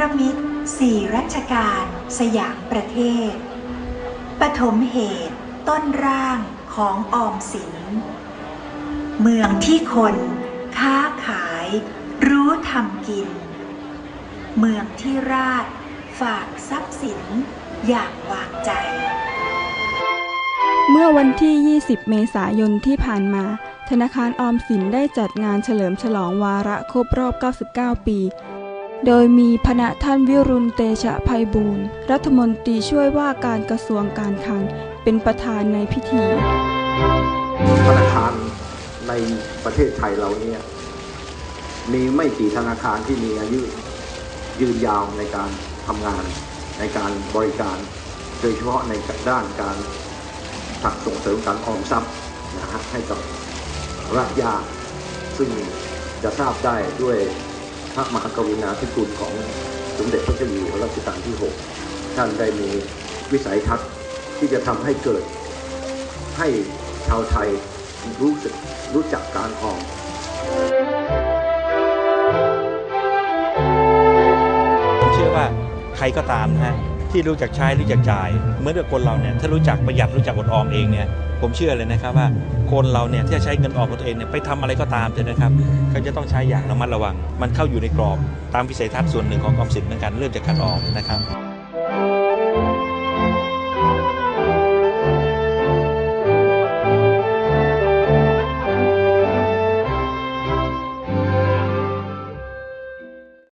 รมิตสี่รัชกาลสยามประเทศ ปฐมเหตุต้นร่างของออมสิน เมืองที่คนค้าขายรู้ทำกิน เมืองที่ราชฝากทรัพย์สินอย่างวางใจ เมื่อวันที่ 20 เมษายนที่ผ่านมา ธนาคารออมสินได้จัดงานเฉลิมฉลองวาระครบรอบ 99 ปี โดยมีพระท่านวิรุณเตชะภัยบูรณ์รัฐมนตรีช่วยว่าการกระทรวงการคลังเป็นประธานในพิธีธนาคารในประเทศไทยเราเนี่ยมีไม่กี่ธนาคารที่มีอายุยืนยาวในการทำงานในการบริการ โดยเฉพาะในด้านการผลักส่งเสริมการออมทรัพย์นะฮะให้กับรากหญ้าซึ่งจะทราบได้ด้วย พระมหากรุณาธิคุณของสมเด็จพระเจ้าอยู่หัวรัชกาลที่ 6 ท่านได้มีวิสัยทัศน์ที่จะทำให้เกิด ให้ชาวไทยรู้สึกรู้จักการออมผมเชื่อว่าใครก็ตามนะฮะ ที่รู้จักใช้รู้จักจ่ายเหมื่อนกับคนเราเนี่ยถ้ารู้จักประหยัดรู้จักอดออมเองเนี่ยผมเชื่อเลยนะครับว่าคนเราเนี่ยที่จะใช้เงินออมของตัวเองเนี่ยไปทำอะไรก็ตามเถอะนะครับเขาจะต้องใช้อย่างระมัดระวัง มันเข้าอยู่ในกรอบตามวิสัยทัศน์ส่วนหนึ่งของกองสินเหมือนกันเริ่มจากการออมนะครับ